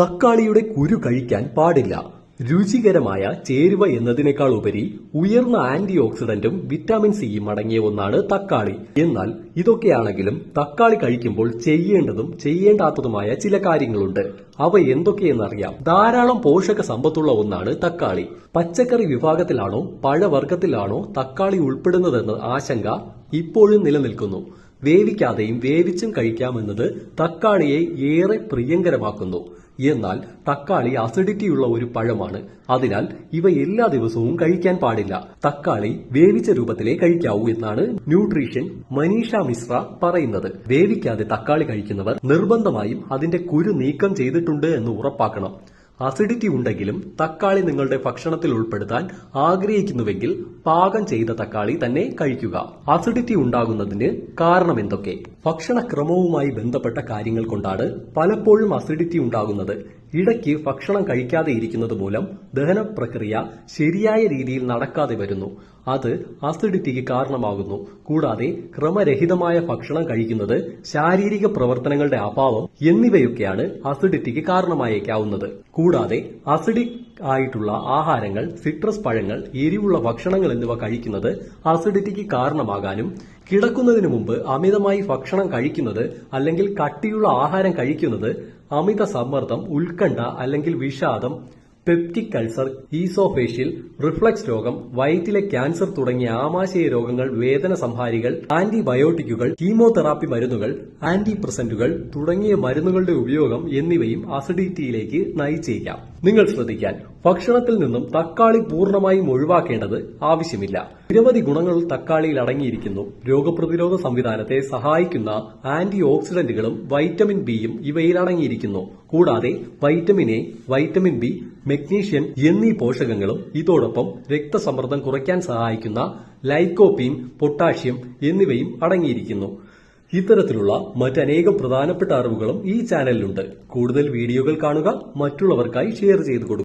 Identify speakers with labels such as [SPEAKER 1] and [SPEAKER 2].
[SPEAKER 1] തക്കാളിയുടെ കുരു കഴിക്കാൻ പാടില്ല. രുചികരമായ ചേരുവ എന്നതിനേക്കാൾ ഉപരി ഉയർന്ന ആന്റി ഓക്സിഡന്റും വിറ്റാമിൻ സിയും അടങ്ങിയ ഒന്നാണ് തക്കാളി. എന്നാൽ ഇതൊക്കെയാണെങ്കിലും തക്കാളി കഴിക്കുമ്പോൾ ചെയ്യേണ്ടതും ചെയ്യേണ്ടാത്തതുമായ ചില കാര്യങ്ങളുണ്ട്. അവ എന്തൊക്കെയെന്നറിയാം. ധാരാളം പോഷക സമ്പത്തുള്ള ഒന്നാണ് തക്കാളി. പച്ചക്കറി വിഭാഗത്തിലാണോ പഴവർഗത്തിലാണോ തക്കാളി ഉൾപ്പെടുന്നതെന്ന ആശങ്ക ഇപ്പോഴും നിലനിൽക്കുന്നു. വേവിക്കാതെയും വേവിച്ചും കഴിക്കാമെന്നത് തക്കാളിയെ ഏറെ പ്രിയങ്കരമാക്കുന്നു. എന്നാൽ തക്കാളി അസിഡിറ്റിയുള്ള ഒരു പഴമാണ്. അതിനാൽ ഇവ എല്ലാ ദിവസവും കഴിക്കാൻ പാടില്ല. തക്കാളി വേവിച്ച രൂപത്തിലേ കഴിക്കാവൂ എന്നാണ് ന്യൂട്രീഷൻ മനീഷ മിശ്ര പറയുന്നത്. വേവിക്കാതെ തക്കാളി കഴിക്കുന്നവർ നിർബന്ധമായും അതിന്റെ കുരു നീക്കം ചെയ്തിട്ടുണ്ട് എന്ന് ഉറപ്പാക്കണം. അസിഡിറ്റി ഉണ്ടെങ്കിലും തക്കാളി നിങ്ങളുടെ ഭക്ഷണത്തിൽ ഉൾപ്പെടുത്താൻ ആഗ്രഹിക്കുന്നുവെങ്കിൽ പാകം ചെയ്ത തക്കാളി തന്നെ കഴിക്കുക. അസിഡിറ്റി ഉണ്ടാകുന്നതിന് കാരണം എന്തൊക്കെ? ഭക്ഷണക്രമവുമായി ബന്ധപ്പെട്ട കാര്യങ്ങൾ കൊണ്ടാണ് പലപ്പോഴും അസിഡിറ്റി ഉണ്ടാകുന്നത്. ഇടയ്ക്ക് ഭക്ഷണം കഴിക്കാതെ ഇരിക്കുന്നത് മൂലം ദഹന പ്രക്രിയ ശരിയായ രീതിയിൽ നടക്കാതെ വരുന്നു. അത് അസിഡിറ്റിക്ക് കാരണമാകുന്നു. കൂടാതെ ക്രമരഹിതമായ ഭക്ഷണം കഴിക്കുന്നത് ശാരീരിക പ്രവർത്തനങ്ങളുടെ അഭാവം എന്നിവയൊക്കെയാണ് അസിഡിറ്റിക്ക് കാരണമായേക്കാവുന്നത്. കൂടാതെ അസിഡിക് ആയിട്ടുള്ള ആഹാരങ്ങൾ സിട്രസ് പഴങ്ങൾ എരിവുള്ള ഭക്ഷണങ്ങൾ എന്നിവ കഴിക്കുന്നത്? അസിഡിറ്റിക്ക് കാരണമാകാനും കിടക്കുന്നതിന് മുമ്പ് അമിതമായി ഭക്ഷണം കഴിക്കുന്നത് അല്ലെങ്കിൽ കട്ടിയുള്ള ആഹാരം കഴിക്കുന്നത് അമിത സമ്മർദ്ദം ഉത്കണ്ഠ അല്ലെങ്കിൽ വിഷാദം പെപ്റ്റിക് അൾസർ ഈസോഫേഷ്യൽ റിഫ്ലക്സ് രോഗം വയറ്റിലെ ക്യാൻസർ തുടങ്ങിയ ആമാശയ രോഗങ്ങൾ വേദന സംഹാരികൾ ആന്റിബയോട്ടിക്കുകൾ കീമോതെറാപ്പി മരുന്നുകൾ ആന്റിപ്രസന്റുകൾ തുടങ്ങിയ മരുന്നുകളുടെ ഉപയോഗം എന്നിവയും അസിഡിറ്റിയിലേക്ക് നയിച്ചേക്കാം. നിങ്ങൾ ശ്രദ്ധിക്കാൻ ഭക്ഷണത്തിൽ നിന്നും തക്കാളി പൂർണമായും ഒഴിവാക്കേണ്ടത് ആവശ്യമില്ല. നിരവധി ഗുണങ്ങൾ തക്കാളിയിൽ അടങ്ങിയിരിക്കുന്നു. രോഗപ്രതിരോധ സംവിധാനത്തെ സഹായിക്കുന്ന ആന്റി ഓക്സിഡന്റുകളും വൈറ്റമിൻ ബിയും ഇവയിൽ അടങ്ങിയിരിക്കുന്നു. കൂടാതെ vitamin A vitamin B magnesium എന്നീ പോഷകങ്ങളും ഇതോടൊപ്പം രക്തസമ്മർദ്ദം കുറയ്ക്കാൻ സഹായിക്കുന്ന ലൈക്കോപ്പീൻ പൊട്ടാഷ്യം എന്നിവയും അടങ്ങിയിരിക്കുന്നു. ഇത്തരത്തിലുള്ള മറ്റനേകം പ്രധാനപ്പെട്ട അറിവുകളും ഈ ചാനലിലുണ്ട്. കൂടുതൽ വീഡിയോകൾ കാണുക മറ്റുള്ളവർക്കായി ഷെയർ ചെയ്തു കൊടുക്കുക.